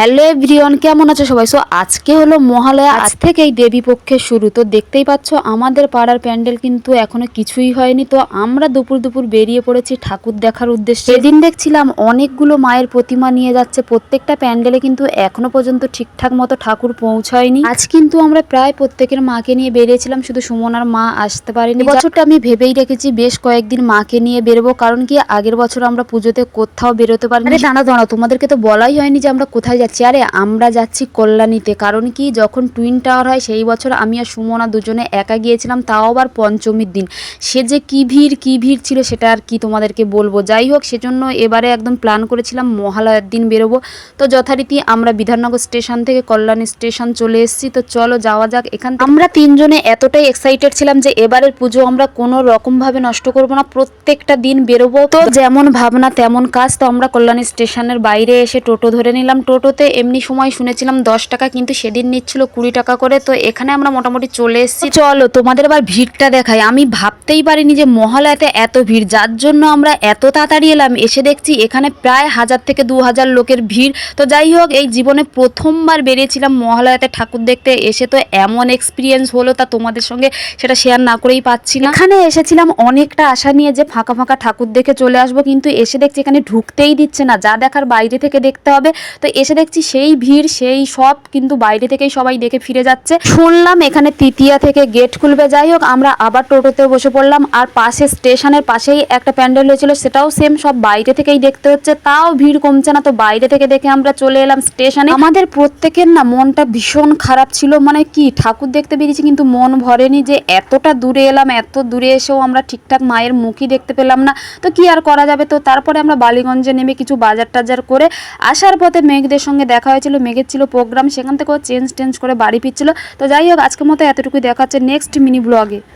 Hello everyone কেমন আছো সবাই? সো আজকে হলো মহালয়া আজ থেকেই দেবী পক্ষের শুরু। তো দেখতেই পাচ্ছ আমাদের পাড়ার প্যান্ডেল কিন্তু এখনও কিছুই হয়নি। তো আমরা দুপুর দুপুর বেরিয়ে পড়েছি ঠাকুর দেখার উদ্দেশ্যে। সেদিন দেখছিলাম অনেকগুলো মায়ের প্রতিমা নিয়ে যাচ্ছে। প্রত্যেকটা প্যান্ডেলে কিন্তু এখনও পর্যন্ত ঠিকঠাক মতো ঠাকুর পৌঁছায়নি। আজ কিন্তু আমরা প্রায় প্রত্যেকের মাকে নিয়ে বেরিয়েছিলাম। শুধু সুমনার মা আসতে পারেনি। বছরটা আমি ভেবেই রেখেছি বেশ কয়েকদিন মাকে নিয়ে বেরোবো কারণ কি আগের বছর আমরা পুজোতে কোথাও বেরোতে পারিনি। দাঁড়া দাঁড়া তোমাদেরকে তো বলাই হয়নি যে আমরা কোথায় যাচ্ছি। আরে, আমরা যাচ্ছি কল্যাণীতে। কারণ কি, যখন টুইন টাওয়ার হয়, সেই বছর আমি আর সুমনা দুজনে একা গিয়েছিলাম, তাও আবার পঞ্চমীর দিন। সে যে কি ভিড় কি ভিড় ছিল, সেটা আর কি তোমাদেরকে বলব। যাই হোক, সেজন্য এবারে একদম প্ল্যান করেছিলাম, মহালয়ার দিন বেরোবো। তো যথারীতি আমরা বিধাননগর স্টেশন থেকে কল্যাণী স্টেশন চলে এসেছি। তো চলো, যাওয়া যাক এখান আমরা তিনজনে এতটাই এক্সাইটেড ছিলাম যে এবারের পুজো আমরা কোনো রকম ভাবে নষ্ট করব না। প্রত্যেকটা দিন বেরোবো। তো যেমন ভাবনা, তেমন কাজ। তো আমরা কল্যাণী স্টেশনের বাইরে এসে টোটো ধরে নিলাম। টোটোতে এমনি সময় শুনেছিলাম দশ টাকা কিন্তু সেদিন নিচ্ছিল কুড়ি টাকা করে তো এখানে আমরা মোটামুটি চলে এসেছি। চলো তোমাদের আবার ভিড়টা দেখাই। আমি ভাবতেই পারিনি যে মহালয়াতে এত ভিড় যার জন্য আমরা এত তাড়াতাড়ি এলাম। এসে দেখছি এখানে প্রায় হাজার থেকে দু হাজার লোকের ভিড়। তো যাই হোক এই জীবনে প্রথমবার বেরিয়েছিলাম মহালয়াতে ঠাকুর দেখতে। এসে তো এমন এক্সপিরিয়েন্স হলো তা তোমাদের সঙ্গে সেটা শেয়ার না করেই পাচ্ছি না। এখানে এসেছিলাম অনেকটা আশা নিয়ে যে ফাঁকা ফাঁকা ঠাকুর দেখে চলে আসব কিন্তু এসে দেখছি এখানে ঢুকতেই দিচ্ছে না। যা দেখার বাইরে থেকে দেখতে হবে। তো এসে দেখছি সেই ভিড়, সেই সব কিন্তু বাইরে থেকেই সবাই দেখে ফিরে যাচ্ছে। শুনলাম এখানে তৃতীয়া থেকে গেট খুলবে। যাই হোক, আমরা আবার টোটোতে বসে পড়লাম আর পাশে স্টেশনের পাশেই একটা প্যান্ডেল হয়েছিল, সেটাও সেম সব বাইরে থেকেই দেখতে হচ্ছে। তাও ভিড় কমছে না, তো বাইরে থেকে দেখে আমরা চলে এলাম স্টেশনে। আমাদের প্রত্যেকের না মনটা ভীষণ খারাপ ছিল মানে কি ঠাকুর দেখতে বেরিয়েছি, কিন্তু মন ভরেনি যে এতটা দূরে এলাম, এত দূরে এসেও আমরা ঠিকঠাক মায়ের মুখই দেখতে পেলাম না। তো কি আর করা যাবে? তো তারপরে আমরা বালিগঞ্জে নেমে কিছু বাজার টাজার করে আসার পথে মেঘদের সঙ্গে দেখা হয়েছিল, মেঘের ছিল প্রোগ্রাম সেখান থেকেও চেঞ্জ টেঞ্জ করে বাড়ি ফিরছিল। তো যাই হোক, আজকের মতো এতটুকুই দেখা হচ্ছে নেক্সট মিনি ব্লগে